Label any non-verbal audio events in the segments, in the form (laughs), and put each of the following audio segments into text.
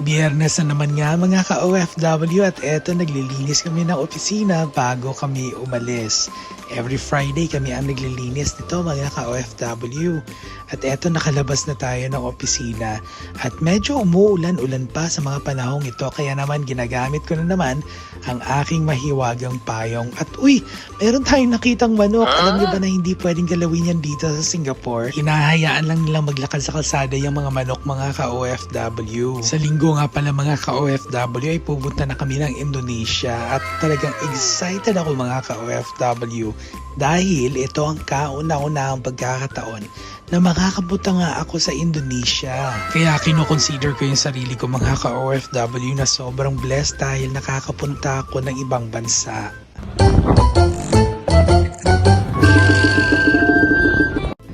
Biyernes na naman nga mga ka-OFW at eto naglilinis kami ng opisina bago kami umalis. Every Friday kami ang naglilinis nito mga ka-OFW. At eto nakalabas na tayo ng opisina at medyo umuulan-ulan pa sa mga panahong ito kaya naman ginagamit ko na naman ang aking mahiwagang payong. At uy, meron tayong nakitang manok. Alam niyo ba na hindi pwedeng galawin yan dito sa Singapore? Hinahayaan lang nilang maglakad sa kalsada yung mga manok mga ka-OFW. Sa linggo nga pala mga ka-OFW ay pupunta na kami ng Indonesia at talagang excited ako mga ka-OFW dahil ito ang kauna-unahang pagkakataon na makakapunta nga ako sa Indonesia. Kaya kinoconsider ko yung sarili ko mga ka-OFW na sobrang blessed dahil nakakapunta ako ng ibang bansa.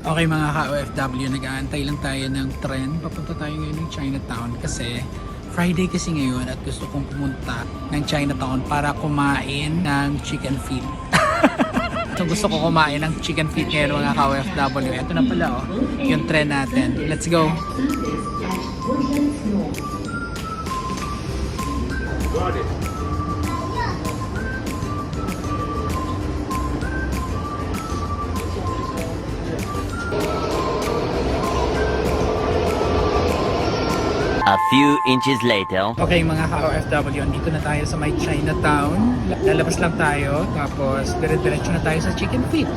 Okay mga ka-OFW, nag-aantay lang tayo ng tren. Papunta tayo ngayon ng Chinatown kasi Friday kasi ngayon at gusto kong pumunta ng Chinatown para kumain ng chicken feet. (laughs) so gusto ko kumain ng chicken feet ngayon mga ka-OFW. Ito na pala oh, yung tren natin. Let's go! A few inches later. Okay mga ka-OFW, andito na tayo sa may Chinatown. Lalabas lang tayo, tapos dire-diretso na tayo sa chicken feet. (laughs)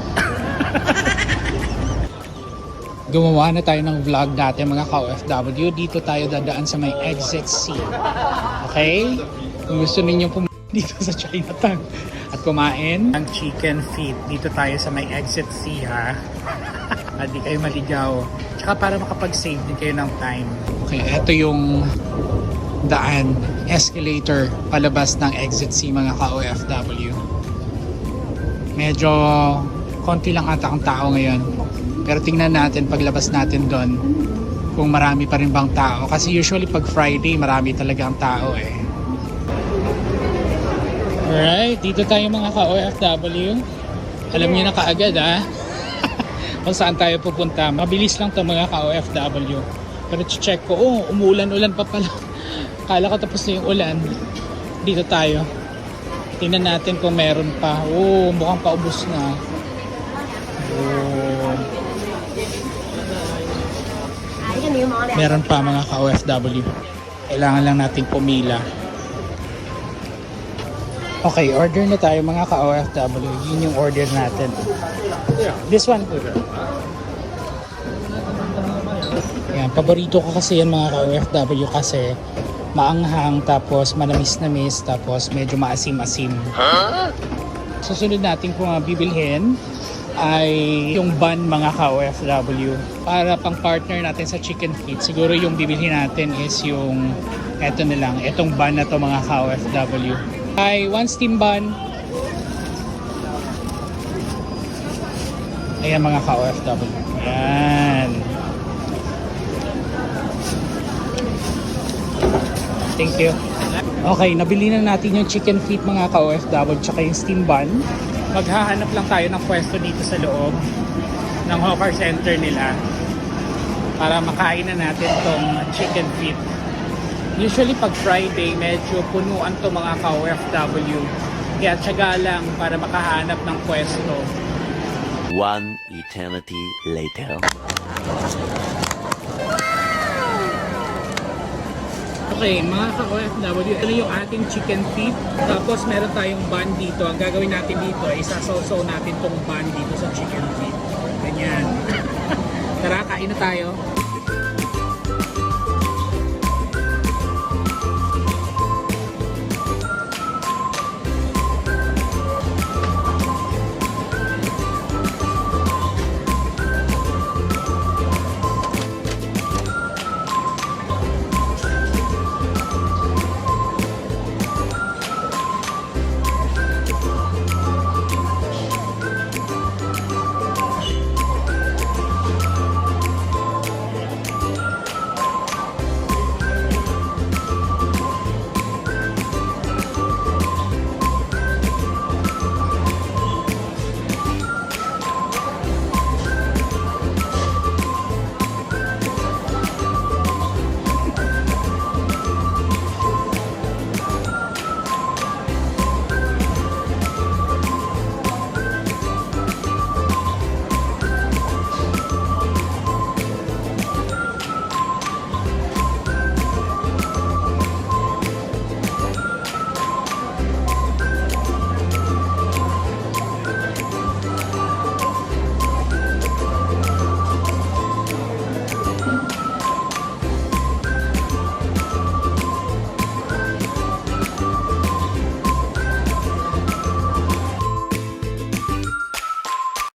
Gumawa na tayo ng vlog natin mga ka-OFW. Dito tayo dadaan sa may exit C. Okay? Kung gusto ninyo pumunta (laughs) dito sa Chinatown at kumain ng chicken feet. Dito tayo sa may exit C ha. (laughs) At di kayo maligaw. Tsaka para makapag-save din kayo ng time. Okay, ito yung daan, escalator, palabas ng exit C mga ka-OFW. Medyo konti lang ata ang tao ngayon. Pero tingnan natin paglabas natin doon kung marami pa rin bang tao. Kasi usually pag Friday, marami talaga ang tao eh. Alright, dito tayo mga ka-OFW. Alam niyo na kaagad ah (laughs) kung saan tayo pupunta. Mabilis lang to mga ka-OFW. Pero check ko, oh, umuulan-ulan pa pala. (laughs) Kala ko tapos na yung ulan. Dito tayo. Tingnan natin kung meron pa. Oh, mukhang paubos na. Oh. Meron pa mga ka-OFW. Kailangan lang nating pumila. Okay, order na tayo mga ka-OFW. Yun yung order natin. This one. Yan, paborito ko kasi yan mga ka-OFW kasi maanghang tapos manamis-namis tapos medyo maasim-asim. Susunod natin kung uh, bibilhin ay yung bun mga ka-OFW. Para pang partner natin sa chicken feet, siguro yung bibilhin natin is yung eto na lang, etong bun na to mga ka-OFW. Ay, one steam bun. Ayan mga ka-OFW. Ayan. Thank you. Okay, nabili na natin yung chicken feet mga ka-OFW tsaka yung steam bun. Maghahanap lang tayo ng pwesto dito sa loob ng hawker center nila para makain na natin tong chicken feet. Usually pag Friday, medyo punuan to mga ka-OFW. Kaya tsaga lang para makahanap ng pwesto. One eternity later. Okay, mga ka-OFW, ito yung ating chicken feet. Tapos meron tayong bun dito. Ang gagawin natin dito ay isasawsaw natin tong bun dito sa chicken feet. Ganyan. (laughs) Tara, kain na tayo.